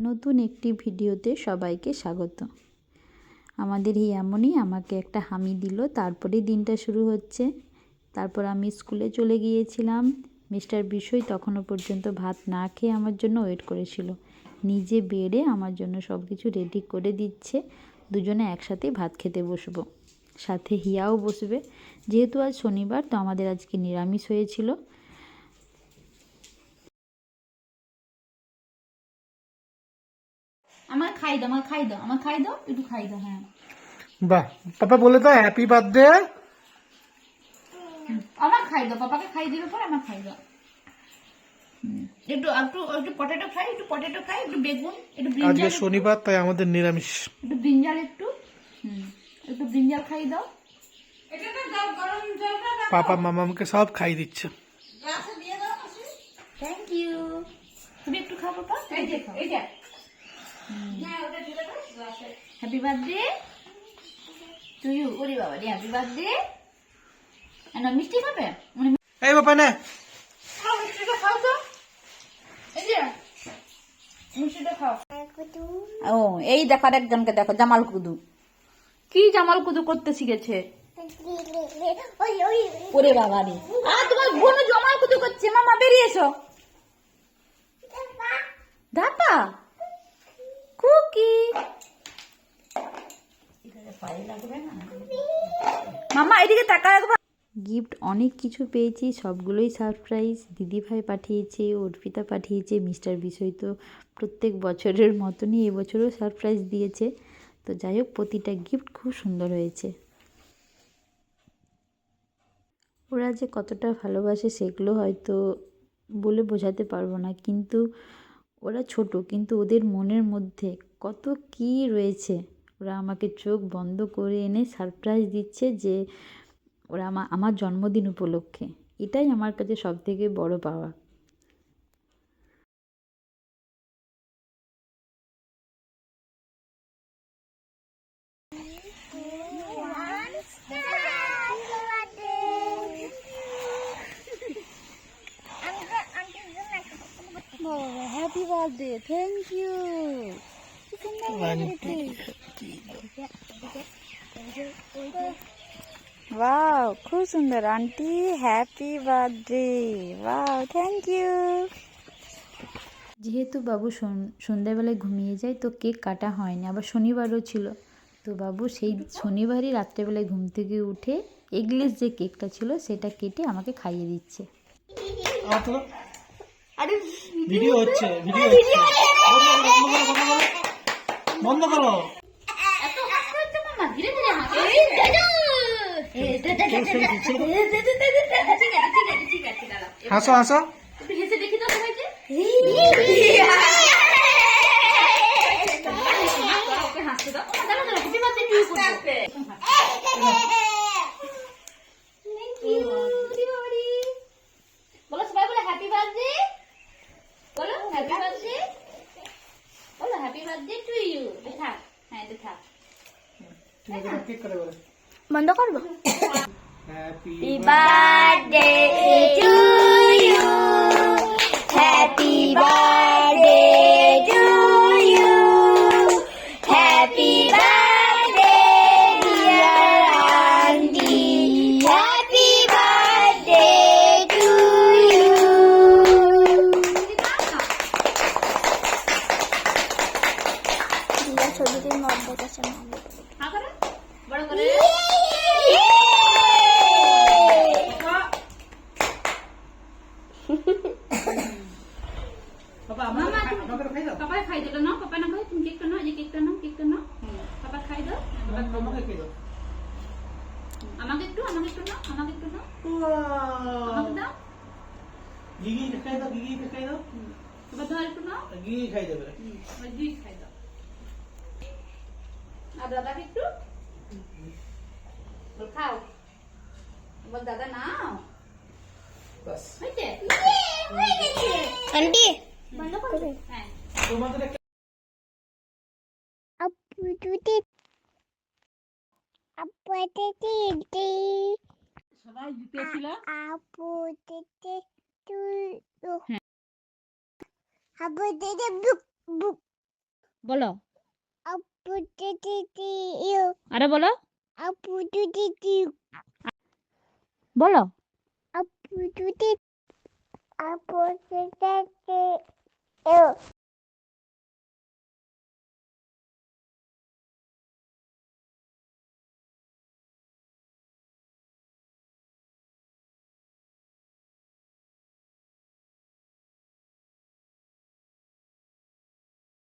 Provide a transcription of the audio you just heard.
নতুন একটি ভিডিওতে সবাইকে স্বাগত। আমাদের এই এমনই আমাকে একটা হামি দিল, তারপরে দিনটা শুরু হচ্ছে। তারপর আমি স্কুলে চলে গিয়েছিলাম। মিস্টার বিষয় তখনও পর্যন্ত ভাত না খেয়ে আমার জন্য ওয়েট করেছিল। নিজে বেড়ে আমার জন্য সব কিছু রেডি করে দিচ্ছে। দুজনে একসাথে ভাত খেতে বসবো। সাথে হিয়াও বসবে। যেহেতু আজ শনিবার, তো আমাদের আজকে নিরামিষ হয়েছিল। আমার খাই দাও আমার খাই দাও আমার খাই দাও একটু খাই দাও হ্যাঁ। বাহ পাপা বলে দাও হ্যাপি বার্থডে আমার খাই দাও পাপাকে খাই দিবে পর আমার খাই দাও। একটু একটু একটু পটেটো খাই একটু পটেটো খাই একটু বেগুন একটু ব্রিঞ্জাল আজকে শনিবার তাই আমাদের নিরামিষ। একটু ব্রিঞ্জাল একটু হুম একটু ব্রিঞ্জাল খাই দাও। এটা তো গরম জলটা পাপা মামাকে সব খাই দিচ্ছে। গ্লাসে দিয়ে দাও থ্যাংক ইউ তুমি একটু খাও পাপা। এই যে এই যে। হ্যাপি বার্থডে টু ইউ ওরে বাবা রে হ্যাপি বার্থডে না মিষ্টি খাবে? এই না। খাও মিষ্টিটা খাও তো। এই যে মিষ্টিটা খাও। ও এই দেখো একজনকে দেখো জামাল কুদু। কি জামাল কুদু করতে শিখেছে? ওরে বাবা রে। আর তোমার বোন জামাল কুদু করছে। মামা বেরিয়ে এসো। ধাপা গিফট অনেক কিছু পেয়েছি, সবগুলোই সারপ্রাইজ। দিদিভাই পাঠিয়েছে, অর্পিতা পাঠিয়েছে, মিস্টার বিষয় তো প্রত্যেক বছরের মতনই এবছরও সারপ্রাইজ দিয়েছে। তো যাই হোক, প্রতিটা গিফট খুব সুন্দর হয়েছে। ওরা যে কতটা ভালোবাসে সেগুলো হয়তো বলে বোঝাতে পারব না, কিন্তু ওরা ছোট, কিন্তু ওদের মনের মধ্যে কত কী রয়েছে। ওরা আমাকে চোখ বন্ধ করে এনে সারপ্রাইজ দিচ্ছে যে ওরা আমা, আমার জন্মদিন উপলক্ষে। এটাই আমার কাছে সবথেকে বড় পাওয়া happy birthday thank you wow খুব সুন্দর aunty happy birthday wow thank you যেহেতু বাবু সন- সন্ধ্যাবেলায় ঘুমিয়ে যায় তো কেক কাটা হয়নি। আবার শনিবারও ছিল। তো বাবু সেই শনিবারই রাত্রেবেলায় ঘুম থেকে উঠে এগলেস যে কেকটা ছিল সেটা কেটে আমাকে খাইয়ে দিচ্ছে। আরে ভিডিও হচ্ছে ভিডিও হচ্ছে বন্ধ করো হাসো হাসো দেখি তো সবাইকে হাসতে দাও ও, দাঁড়াও দাঁড়াও হ্যাপি বার্থডে টু ইউ বলো সবাই বলো হ্যাপি বার্থডে বলো হ্যাপি বার্থডে বলো হ্যাপি বার্থডে টু ইউ হ্যাঁ বন্ধ করব? হ্যাপি বার্থডে আমাকে একটু আমাকে একটু নাও আমাকে একটু নাও। আমাকে দাও। গিগি খাই দাও গিগি খাই দাও। পাপা দাও একটু নাও। গিগি খাই দেবে। দুই খাই দাও। আর দাদাকে একটু? খাও। বল দাদা নাও। বাস। হয়েছে? হ্যাঁ। সবাই জিতেছিল আপু আপু বলো. আরে বলো বলো Apu